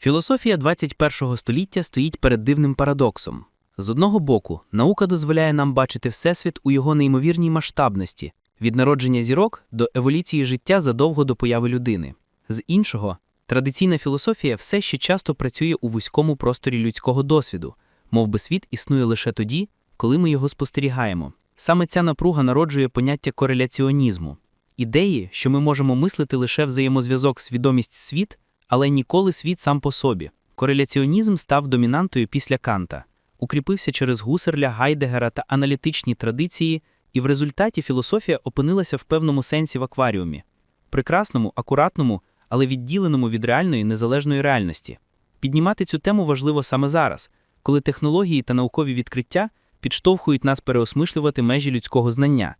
Філософія 21-го століття стоїть перед дивним парадоксом. З одного боку, наука дозволяє нам бачити Всесвіт у його неймовірній масштабності від народження зірок до еволюції життя задовго до появи людини. З іншого, традиційна філософія все ще часто працює у вузькому просторі людського досвіду, мов би світ існує лише тоді, коли ми його спостерігаємо. Саме ця напруга народжує поняття кореляціонізму ідеї, що ми можемо мислити лише взаємозв'язок свідомість світ, але ніколи світ сам по собі. Кореляціонізм став домінантою після Канта, укріпився через Гусерля, Гайдегера та аналітичні традиції, і в результаті філософія опинилася в певному сенсі в акваріумі прекрасному, акуратному, але відділеному від реальної незалежної реальності. Піднімати цю тему важливо саме зараз, коли технології та наукові відкриття підштовхують нас переосмислювати межі людського знання.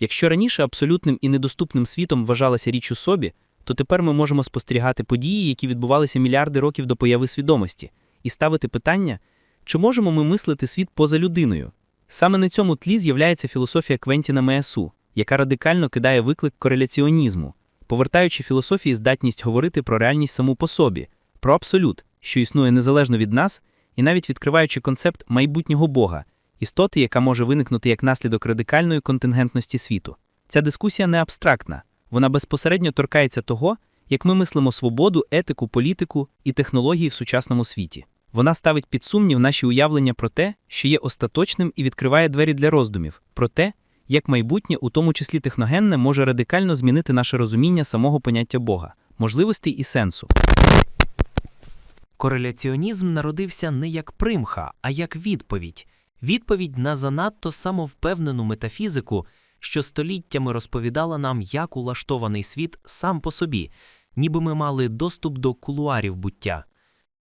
Якщо раніше абсолютним і недоступним світом вважалася річ у собі, то тепер ми можемо спостерігати події, які відбувалися мільярди років до появи свідомості, і ставити питання, чи можемо ми мислити світ поза людиною. Саме на цьому тлі з'являється філософія Квентіна Меасу, яка радикально кидає виклик кореляціонізму, повертаючи філософії здатність говорити про реальність саму по собі, про абсолют, що існує незалежно від нас, і навіть відкриваючи концепт майбутнього Бога, істоти, яка може виникнути як наслідок радикальної контингентності світу. Ця дискусія не абстрактна, вона безпосередньо торкається того, як ми мислимо свободу, етику, політику і технології в сучасному світі. Вона ставить під сумнів наші уявлення про те, що є остаточним і відкриває двері для роздумів, про те, як майбутнє, у тому числі техногенне, може радикально змінити наше розуміння самого поняття Бога, можливостей і сенсу. Кореляціонізм народився не як примха, а як відповідь. Відповідь на занадто самовпевнену метафізику, що століттями розповідала нам, як улаштований світ сам по собі, ніби ми мали доступ до кулуарів буття.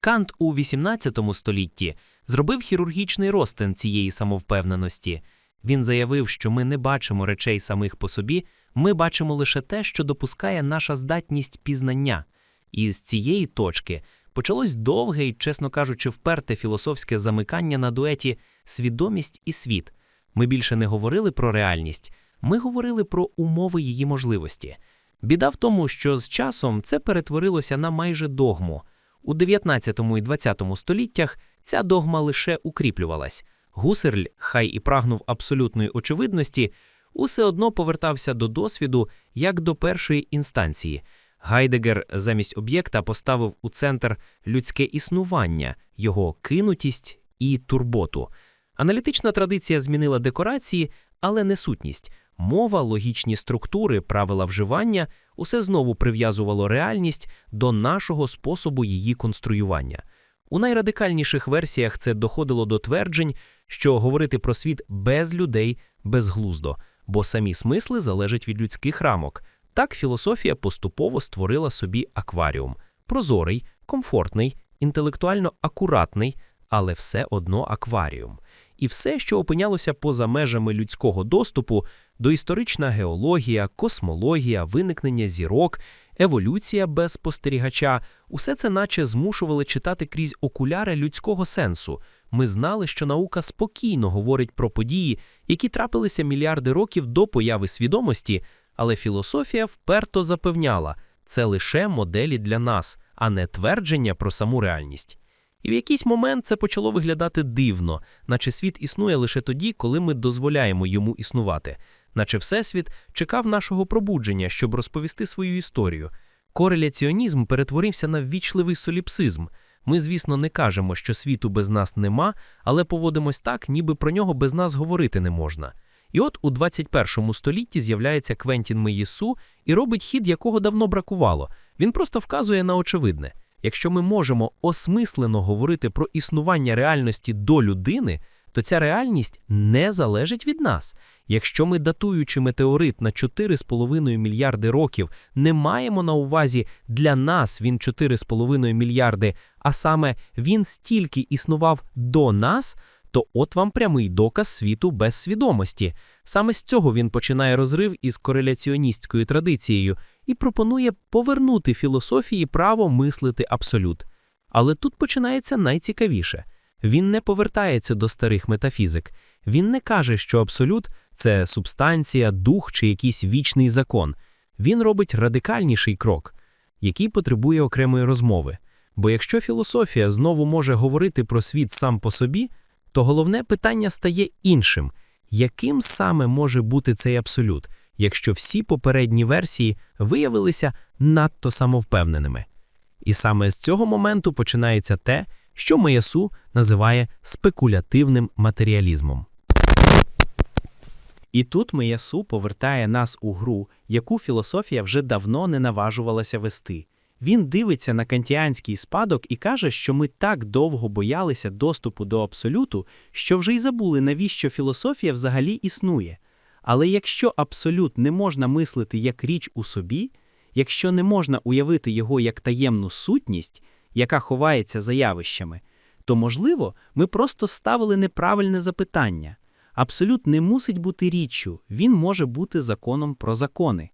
Кант у XVIII столітті зробив хірургічний розтин цієї самовпевненості. Він заявив, що ми не бачимо речей самих по собі, ми бачимо лише те, що допускає наша здатність пізнання. І з цієї точки почалось довге і, чесно кажучи, вперте філософське замикання на дуеті свідомість і світ. Ми більше не говорили про реальність, ми говорили про умови її можливості. Біда в тому, що з часом це перетворилося на майже догму. У 19 і 20 століттях ця догма лише укріплювалась. Гусерль, хай і прагнув абсолютної очевидності, усе одно повертався до досвіду як до першої інстанції. Гайдегер замість об'єкта поставив у центр людське існування, його кинутість і турботу. Аналітична традиція змінила декорації, але не сутність. Мова, логічні структури, правила вживання усе знову прив'язувало реальність до нашого способу її конструювання. У найрадикальніших версіях це доходило до тверджень, що говорити про світ без людей безглуздо, бо самі смисли залежать від людських рамок. Так філософія поступово створила собі акваріум прозорий, комфортний, інтелектуально акуратний, але все одно акваріум. І все, що опинялося поза межами людського доступу, доісторична геологія, космологія, виникнення зірок, еволюція без спостерігача, усе це наче змушували читати крізь окуляри людського сенсу. Ми знали, що наука спокійно говорить про події, які трапилися мільярди років до появи свідомості, але філософія вперто запевняла, це лише моделі для нас, а не твердження про саму реальність. І в якийсь момент це почало виглядати дивно, наче світ існує лише тоді, коли ми дозволяємо йому існувати, наче Всесвіт чекав нашого пробудження, щоб розповісти свою історію. Кореляціонізм перетворився на ввічливий соліпсизм. Ми, звісно, не кажемо, що світу без нас нема, але поводимось так, ніби про нього без нас говорити не можна. І от у 21 столітті з'являється Квентін Меєсу і робить хід, якого давно бракувало. Він просто вказує на очевидне. Якщо ми можемо осмислено говорити про існування реальності до людини, то ця реальність не залежить від нас. Якщо ми, датуючи метеорит на 4,5 мільярди років, не маємо на увазі для нас він 4,5 мільярди, а саме він стільки існував до нас, то от вам прямий доказ світу без свідомості. Саме з цього він починає розрив із кореляціоністською традицією і пропонує повернути філософії право мислити абсолют. Але тут починається найцікавіше. Він не повертається до старих метафізик. Він не каже, що абсолют це субстанція, дух чи якийсь вічний закон. Він робить радикальніший крок, який потребує окремої розмови. Бо якщо філософія знову може говорити про світ сам по собі, то головне питання стає іншим: яким саме може бути цей абсолют, якщо всі попередні версії виявилися надто самовпевненими? І саме з цього моменту починається те, що Маясу називає спекулятивним матеріалізмом. І тут Миясу повертає нас у гру, яку філософія вже давно не наважувалася вести. Він дивиться на кантіанський спадок і каже, що ми так довго боялися доступу до абсолюту, що вже й забули, навіщо філософія взагалі існує. Але якщо абсолют не можна мислити як річ у собі, якщо не можна уявити його як таємну сутність, яка ховається за явищами, то, можливо, ми просто ставили неправильне запитання. Абсолют не мусить бути річчю, він може бути законом про закони.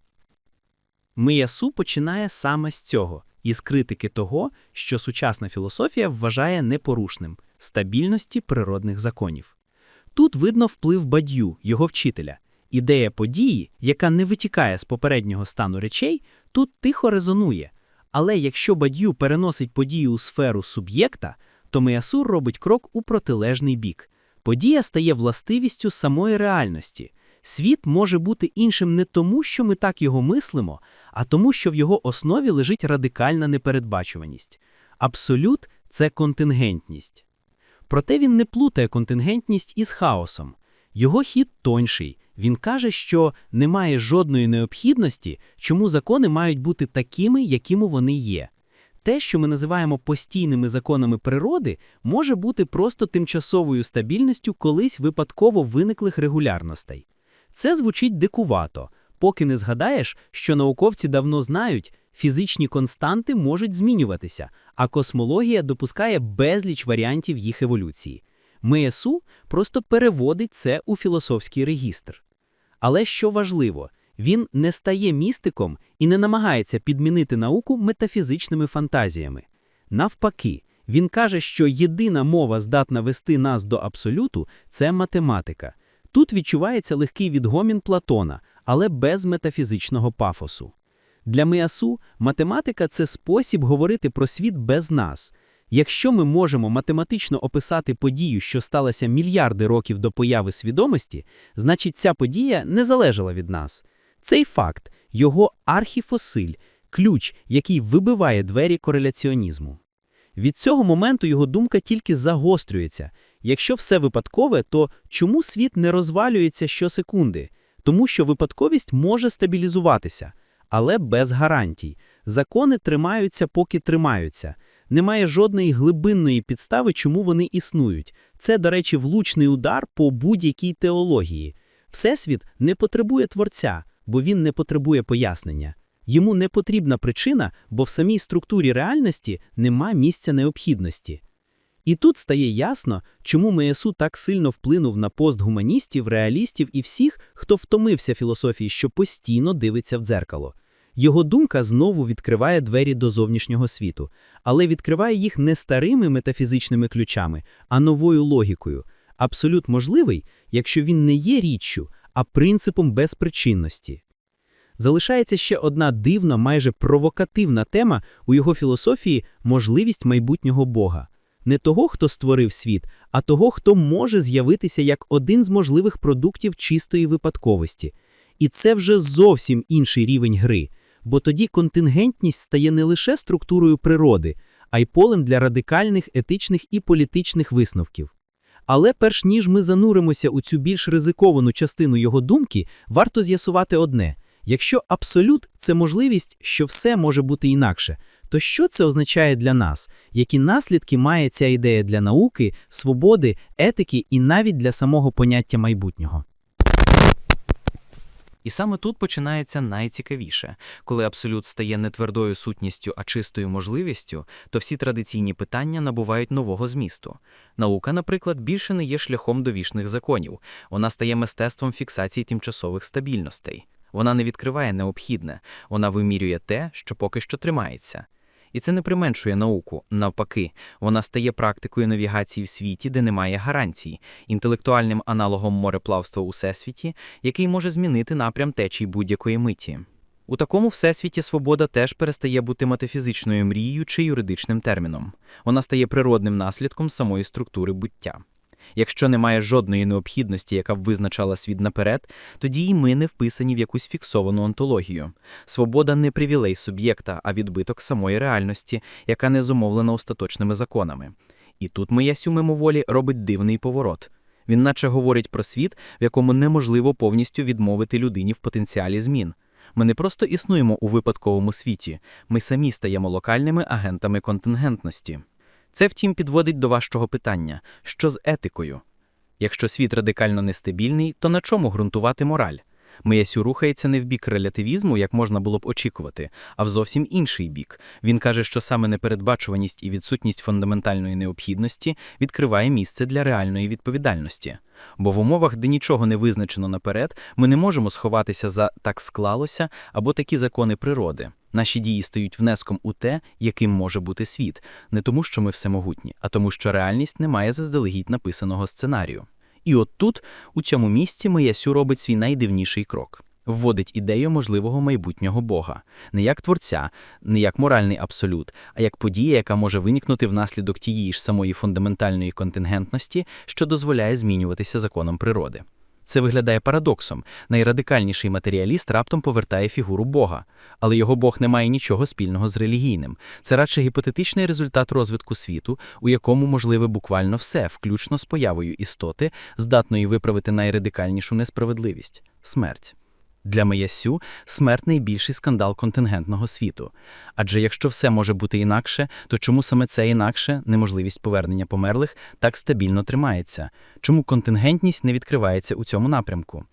Миясу починає саме з цього, із критики того, що сучасна філософія вважає непорушним стабільності природних законів. Тут видно вплив Бадью, його вчителя. Ідея події, яка не витікає з попереднього стану речей, тут тихо резонує. Але якщо Бадью переносить подію у сферу суб'єкта, то Миясу робить крок у протилежний бік. Подія стає властивістю самої реальності. Світ може бути іншим не тому, що ми так його мислимо, а тому, що в його основі лежить радикальна непередбачуваність. Абсолют це контингентність. Проте він не плутає контингентність із хаосом. Його хід тонший. Він каже, що немає жодної необхідності, чому закони мають бути такими, якими вони є. Те, що ми називаємо постійними законами природи, може бути просто тимчасовою стабільністю колись випадково виниклих регулярностей. Це звучить дикувато, поки не згадаєш, що науковці давно знають, фізичні константи можуть змінюватися, а космологія допускає безліч варіантів їх еволюції. МСУ просто переводить це у філософський регістр. Але що важливо, він не стає містиком і не намагається підмінити науку метафізичними фантазіями. Навпаки, він каже, що єдина мова здатна вести нас до абсолюту це математика. Тут відчувається легкий відгомін Платона, але без метафізичного пафосу. Для Міасу математика це спосіб говорити про світ без нас. Якщо ми можемо математично описати подію, що сталася мільярди років до появи свідомості, значить ця подія не залежала від нас. Цей факт його архіфосиль, ключ, який вибиває двері кореляціонізму. Від цього моменту його думка тільки загострюється. Якщо все випадкове, то чому світ не розвалюється щосекунди? Тому що випадковість може стабілізуватися, але без гарантій. Закони тримаються, поки тримаються. Немає жодної глибинної підстави, чому вони існують. Це, до речі, влучний удар по будь-якій теології. Всесвіт не потребує творця, бо він не потребує пояснення. Йому не потрібна причина, бо в самій структурі реальності нема місця необхідності. І тут стає ясно, чому МСУ так сильно вплинув на постгуманістів, реалістів і всіх, хто втомився філософії, що постійно дивиться в дзеркало. Його думка знову відкриває двері до зовнішнього світу, але відкриває їх не старими метафізичними ключами, а новою логікою. Абсолют можливий, якщо він не є річчю, а принципом безпричинності. Залишається ще одна дивна, майже провокативна тема у його філософії можливість майбутнього Бога. Не того, хто створив світ, а того, хто може з'явитися як один з можливих продуктів чистої випадковості. І це вже зовсім інший рівень гри, бо тоді контингентність стає не лише структурою природи, а й полем для радикальних етичних і політичних висновків. Але перш ніж ми зануримося у цю більш ризиковану частину його думки, варто з'ясувати одне: якщо абсолют це можливість, що все може бути інакше, то що це означає для нас? Які наслідки має ця ідея для науки, свободи, етики і навіть для самого поняття майбутнього? І саме тут починається найцікавіше. Коли абсолют стає не твердою сутністю, а чистою можливістю, то всі традиційні питання набувають нового змісту. Наука, наприклад, більше не є шляхом довішних законів, вона стає мистецтвом фіксації тимчасових стабільностей. Вона не відкриває необхідне, вона вимірює те, що поки що тримається. І це не применшує науку. Навпаки, вона стає практикою навігації в світі, де немає гарантій, інтелектуальним аналогом мореплавства у всесвіті, який може змінити напрям течій будь-якої миті. У такому всесвіті свобода теж перестає бути метафізичною мрією чи юридичним терміном. Вона стає природним наслідком самої структури буття. Якщо немає жодної необхідності, яка б визначала світ наперед, тоді і ми не вписані в якусь фіксовану онтологію. Свобода не привілей суб'єкта, а відбиток самої реальності, яка не зумовлена остаточними законами. І тут Миясю мимоволі робить дивний поворот. Він наче говорить про світ, в якому неможливо повністю відмовити людині в потенціалі змін. Ми не просто існуємо у випадковому світі, ми самі стаємо локальними агентами контингентності. Це, втім, підводить до вашого питання: що з етикою? Якщо світ радикально нестабільний, то на чому ґрунтувати мораль? Миясю рухається не в бік релятивізму, як можна було б очікувати, а в зовсім інший бік. Він каже, що саме непередбачуваність і відсутність фундаментальної необхідності відкриває місце для реальної відповідальності. Бо в умовах, де нічого не визначено наперед, ми не можемо сховатися за так склалося або такі закони природи. Наші дії стають внеском у те, яким може бути світ, не тому, що ми всемогутні, а тому, що реальність не має заздалегідь написаного сценарію. І от тут, у цьому місці, Миясю робить свій найдивніший крок. Вводить ідею можливого майбутнього Бога, не як творця, не як моральний абсолют, а як подія, яка може виникнути внаслідок тієї ж самої фундаментальної контингентності, що дозволяє змінюватися законом природи. Це виглядає парадоксом. Найрадикальніший матеріаліст раптом повертає фігуру Бога, але його Бог не має нічого спільного з релігійним. Це радше гіпотетичний результат розвитку світу, у якому можливе буквально все, включно з появою істоти, здатної виправити найрадикальнішу несправедливість смерть. Для Миясю смерть найбільший скандал контингентного світу. Адже якщо все може бути інакше, то чому саме це інакше, неможливість повернення померлих, так стабільно тримається? Чому контингентність не відкривається у цьому напрямку?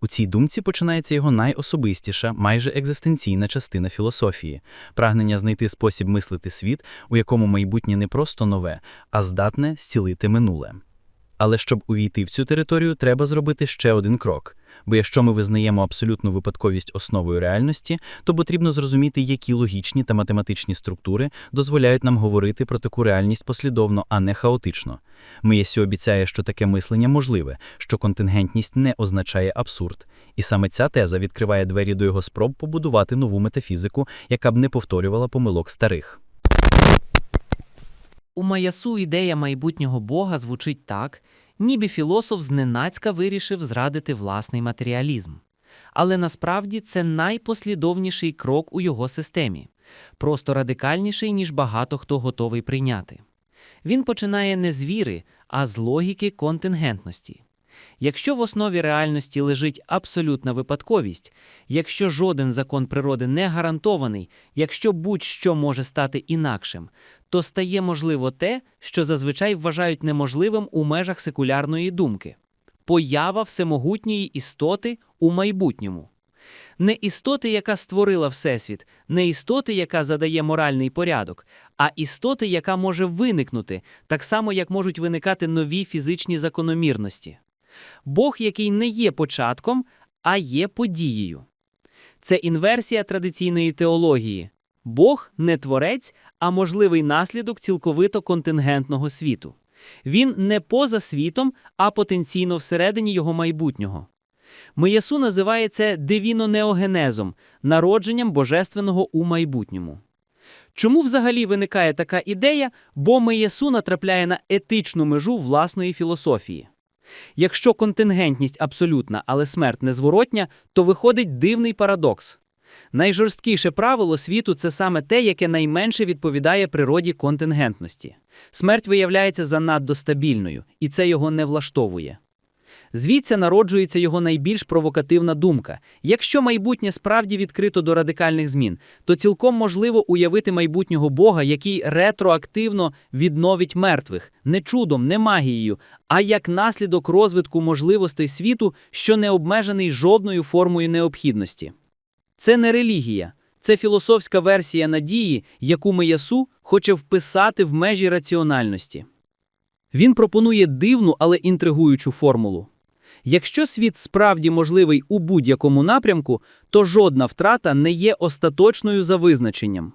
У цій думці починається його найособистіша, майже екзистенційна частина філософії прагнення знайти спосіб мислити світ, у якому майбутнє не просто нове, а здатне зцілити минуле. Але щоб увійти в цю територію, треба зробити ще один крок. Бо якщо ми визнаємо абсолютну випадковість основою реальності, то потрібно зрозуміти, які логічні та математичні структури дозволяють нам говорити про таку реальність послідовно, а не хаотично. Миясю обіцяє, що таке мислення можливе, що контингентність не означає абсурд. І саме ця теза відкриває двері до його спроб побудувати нову метафізику, яка б не повторювала помилок старих. У Маясу ідея майбутнього Бога звучить так, ніби філософ зненацька вирішив зрадити власний матеріалізм. Але насправді це найпослідовніший крок у його системі, просто радикальніший, ніж багато хто готовий прийняти. Він починає не з віри, а з логіки контингентності. Якщо в основі реальності лежить абсолютна випадковість, якщо жоден закон природи не гарантований, якщо будь-що може стати інакшим, то стає можливо те, що зазвичай вважають неможливим у межах секулярної думки поява всемогутньої істоти у майбутньому. Не істоти, яка створила Всесвіт, не істоти, яка задає моральний порядок, а істоти, яка може виникнути, так само як можуть виникати нові фізичні закономірності. Бог, який не є початком, а є подією. Це інверсія традиційної теології. Бог не творець, а можливий наслідок цілковито контингентного світу. Він не поза світом, а потенційно всередині його майбутнього. Миясу називає це дивіно-неогенезом, народженням божественного у майбутньому. Чому взагалі виникає така ідея, бо Миясу натрапляє на етичну межу власної філософії? Якщо контингентність абсолютна, але смерть незворотня, то виходить дивний парадокс. Найжорсткіше правило світу це саме те, яке найменше відповідає природі контингентності. Смерть виявляється занадто стабільною, і це його не влаштовує. Звідси народжується його найбільш провокативна думка: якщо майбутнє справді відкрито до радикальних змін, то цілком можливо уявити майбутнього Бога, який ретроактивно відновить мертвих, не чудом, не магією, а як наслідок розвитку можливостей світу, що не обмежений жодною формою необхідності. Це не релігія, це філософська версія надії, яку Миясу хоче вписати в межі раціональності. Він пропонує дивну, але інтригуючу формулу. Якщо світ справді можливий у будь-якому напрямку, то жодна втрата не є остаточною за визначенням.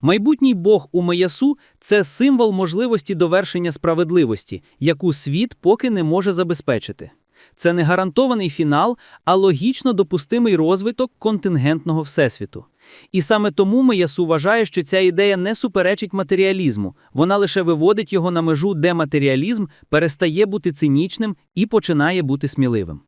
Майбутній Бог у Маясу це символ можливості довершення справедливості, яку світ поки не може забезпечити. Це не гарантований фінал, а логічно допустимий розвиток контингентного всесвіту. І саме тому Миясу вважає, що ця ідея не суперечить матеріалізму, вона лише виводить його на межу, де матеріалізм перестає бути цинічним і починає бути сміливим.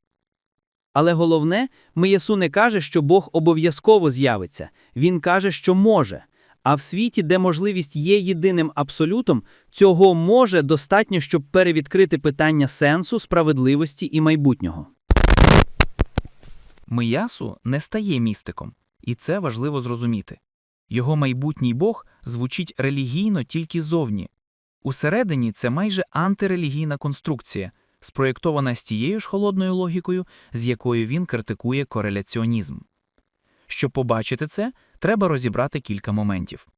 Але головне, Миясу не каже, що Бог обов'язково з'явиться, він каже, що може. А в світі, де можливість є єдиним абсолютом, цього може достатньо, щоб перевідкрити питання сенсу, справедливості і майбутнього. Миясу не стає містиком, і це важливо зрозуміти. Його майбутній Бог звучить релігійно тільки зовні. Усередині це майже антирелігійна конструкція, спроєктована з тією ж холодною логікою, з якою він критикує кореляціонізм. Щоб побачити це, треба розібрати кілька моментів.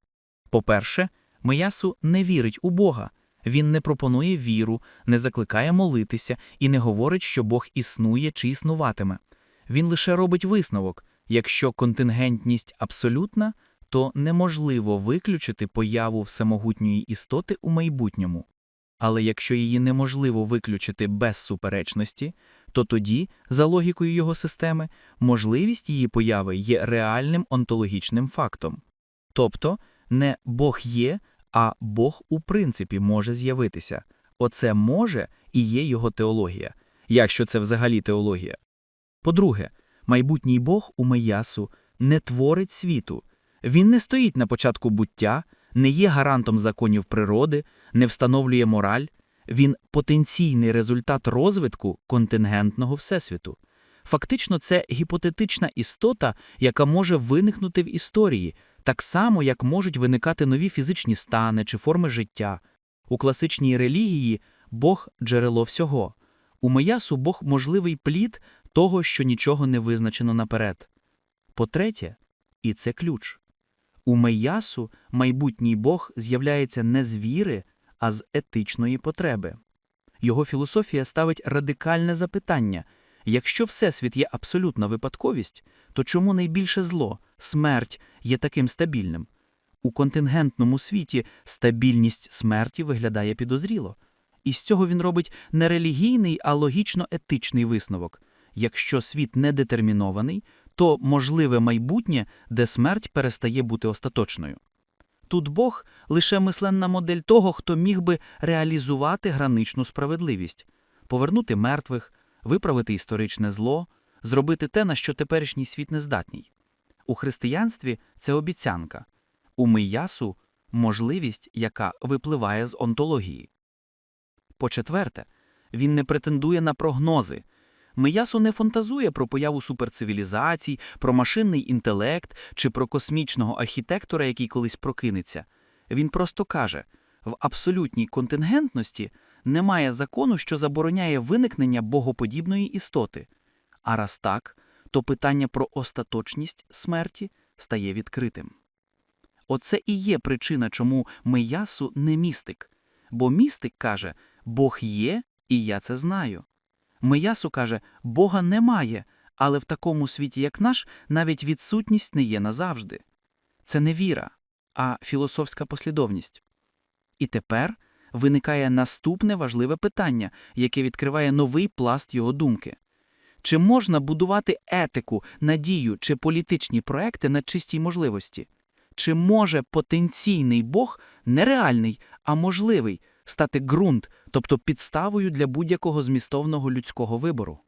По-перше, Миясу не вірить у Бога, він не пропонує віру, не закликає молитися і не говорить, що Бог існує чи існуватиме. Він лише робить висновок якщо контингентність абсолютна, то неможливо виключити появу всемогутньої істоти у майбутньому. Але якщо її неможливо виключити без суперечності, то тоді, за логікою його системи, можливість її появи є реальним онтологічним фактом. Тобто не Бог є, а Бог у принципі може з'явитися. Оце може і є його теологія, якщо це взагалі теологія. По-друге, майбутній Бог у Меясу не творить світу. Він не стоїть на початку буття, не є гарантом законів природи, не встановлює мораль. Він потенційний результат розвитку контингентного всесвіту. Фактично, це гіпотетична істота, яка може виникнути в історії, так само, як можуть виникати нові фізичні стани чи форми життя. У класичній релігії Бог – джерело всього. У Маясу Бог – можливий плід того, що нічого не визначено наперед. По-третє, і це ключ. У Меясу майбутній Бог з'являється не з віри, а з етичної потреби. Його філософія ставить радикальне запитання якщо Всесвіт є абсолютна випадковість, то чому найбільше зло, смерть, є таким стабільним? У контингентному світі стабільність смерті виглядає підозріло. І з цього він робить не релігійний, а логічно-етичний висновок. Якщо світ недетермінований, то можливе майбутнє, де смерть перестає бути остаточною. Тут Бог лише мисленна модель того, хто міг би реалізувати граничну справедливість, повернути мертвих, виправити історичне зло, зробити те, на що теперішній світ не здатній. У християнстві це обіцянка, у Миясу – можливість, яка випливає з онтології. По-четверте, він не претендує на прогнози. Миясу не фантазує про появу суперцивілізацій, про машинний інтелект чи про космічного архітектора, який колись прокинеться. Він просто каже, в абсолютній контингентності немає закону, що забороняє виникнення богоподібної істоти. А раз так, то питання про остаточність смерті стає відкритим. Оце і є причина, чому Миясу не містик. Бо містик каже, Бог є, і я це знаю. Миясу каже, Бога немає, але в такому світі, як наш, навіть відсутність не є назавжди. Це не віра, а філософська послідовність. І тепер виникає наступне важливе питання, яке відкриває новий пласт його думки. Чи можна будувати етику, надію чи політичні проекти на чистій можливості? Чи може потенційний Бог нереальний, а можливий стати ґрунт, тобто підставою для будь-якого змістовного людського вибору?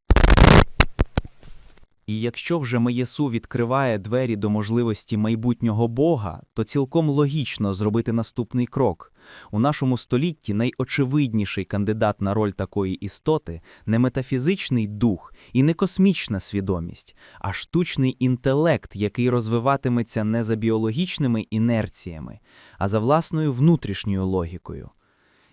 І якщо вже Меєсу відкриває двері до можливості майбутнього Бога, то цілком логічно зробити наступний крок. У нашому столітті найочевидніший кандидат на роль такої істоти не метафізичний дух і не космічна свідомість, а штучний інтелект, який розвиватиметься не за біологічними інерціями, а за власною внутрішньою логікою.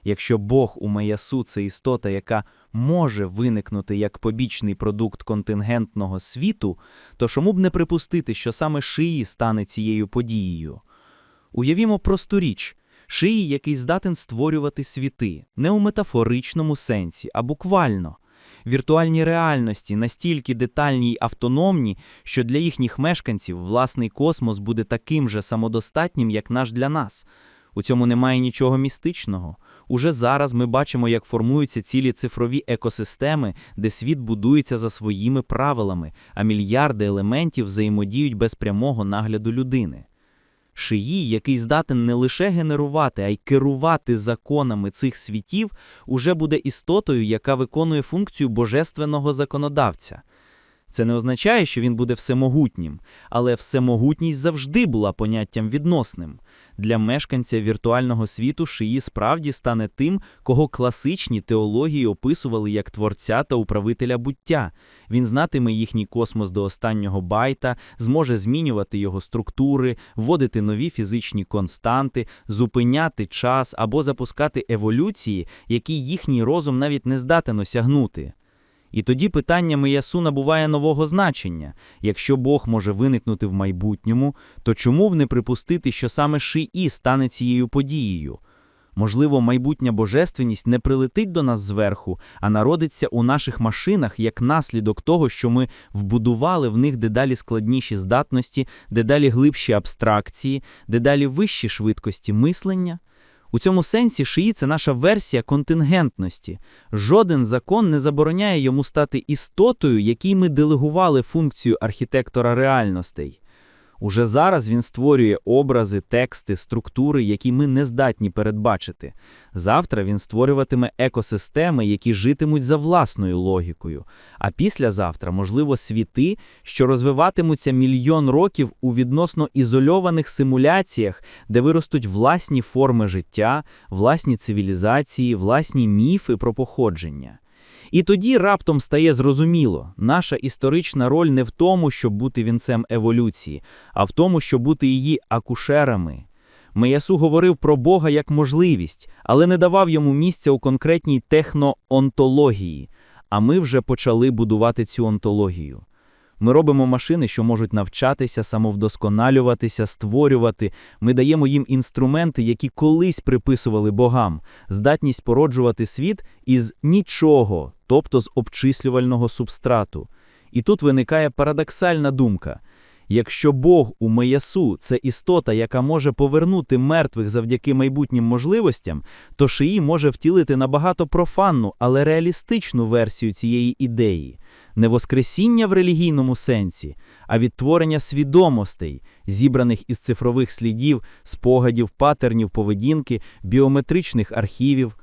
Якщо Бог у Маясу – це істота, яка може виникнути як побічний продукт контингентного світу, то чому б не припустити, що саме Шиї стане цією подією? Уявімо просту річ. Шиї, який здатен створювати світи, не у метафоричному сенсі, а буквально. Віртуальні реальності настільки детальні й автономні, що для їхніх мешканців власний космос буде таким же самодостатнім, як наш для нас. У цьому немає нічого містичного. Уже зараз ми бачимо, як формуються цілі цифрові екосистеми, де світ будується за своїми правилами, а мільярди елементів взаємодіють без прямого нагляду людини. Шиї, який здатен не лише генерувати, а й керувати законами цих світів, уже буде істотою, яка виконує функцію божественного законодавця. Це не означає, що він буде всемогутнім, але всемогутність завжди була поняттям відносним. Для мешканця віртуального світу Шиї справді стане тим, кого класичні теології описували як творця та управителя буття. Він знатиме їхній космос до останнього байта, зможе змінювати його структури, вводити нові фізичні константи, зупиняти час або запускати еволюції, які їхній розум навіть не здатен осягнути. І тоді питання Миясу набуває нового значення. Якщо Бог може виникнути в майбутньому, то чому б не припустити, що саме Шиї стане цією подією? Можливо, майбутня божественність не прилетить до нас зверху, а народиться у наших машинах як наслідок того, що ми вбудували в них дедалі складніші здатності, дедалі глибші абстракції, дедалі вищі швидкості мислення. У цьому сенсі шиї – це наша версія контингентності. Жоден закон не забороняє йому стати істотою, якій ми делегували функцію архітектора реальностей. Уже зараз він створює образи, тексти, структури, які ми не здатні передбачити. Завтра він створюватиме екосистеми, які житимуть за власною логікою. А післязавтра, можливо, світи, що розвиватимуться мільйон років у відносно ізольованих симуляціях, де виростуть власні форми життя, власні цивілізації, власні міфи про походження. І тоді раптом стає зрозуміло, наша історична роль не в тому, щоб бути вінцем еволюції, а в тому, щоб бути її акушерами. Миясу говорив про Бога як можливість, але не давав йому місця у конкретній техноонтології, а ми вже почали будувати цю онтологію. Ми робимо машини, що можуть навчатися, самовдосконалюватися, створювати. Ми даємо їм інструменти, які колись приписували богам, здатність породжувати світ із нічого, тобто з обчислювального субстрату. І тут виникає парадоксальна думка. Якщо Бог у Маясу – це істота, яка може повернути мертвих завдяки майбутнім можливостям, то Шиї може втілити набагато профанну, але реалістичну версію цієї ідеї. Не воскресіння в релігійному сенсі, а відтворення свідомостей, зібраних із цифрових слідів, спогадів, патернів поведінки, біометричних архівів.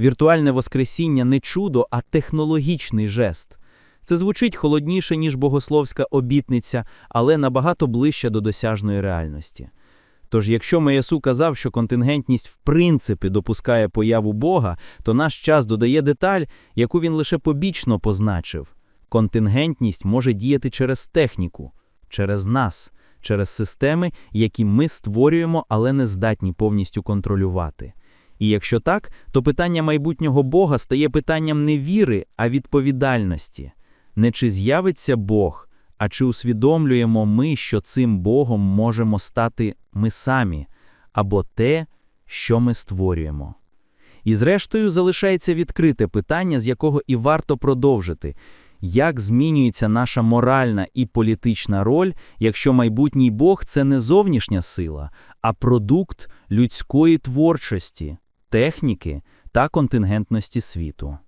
Віртуальне воскресіння не чудо, а технологічний жест. Це звучить холодніше, ніж богословська обітниця, але набагато ближче до досяжної реальності. Тож, якщо Маясу казав, що контингентність в принципі допускає появу Бога, то наш час додає деталь, яку він лише побічно позначив. Контингентність може діяти через техніку, через нас, через системи, які ми створюємо, але не здатні повністю контролювати. І якщо так, то питання майбутнього Бога стає питанням не віри, а відповідальності. Не чи з'явиться Бог, а чи усвідомлюємо ми, що цим Богом можемо стати ми самі, або те, що ми створюємо. І зрештою залишається відкрите питання, з якого і варто продовжити. Як змінюється наша моральна і політична роль, якщо майбутній Бог – це не зовнішня сила, а продукт людської творчості, техніки та контингентності світу?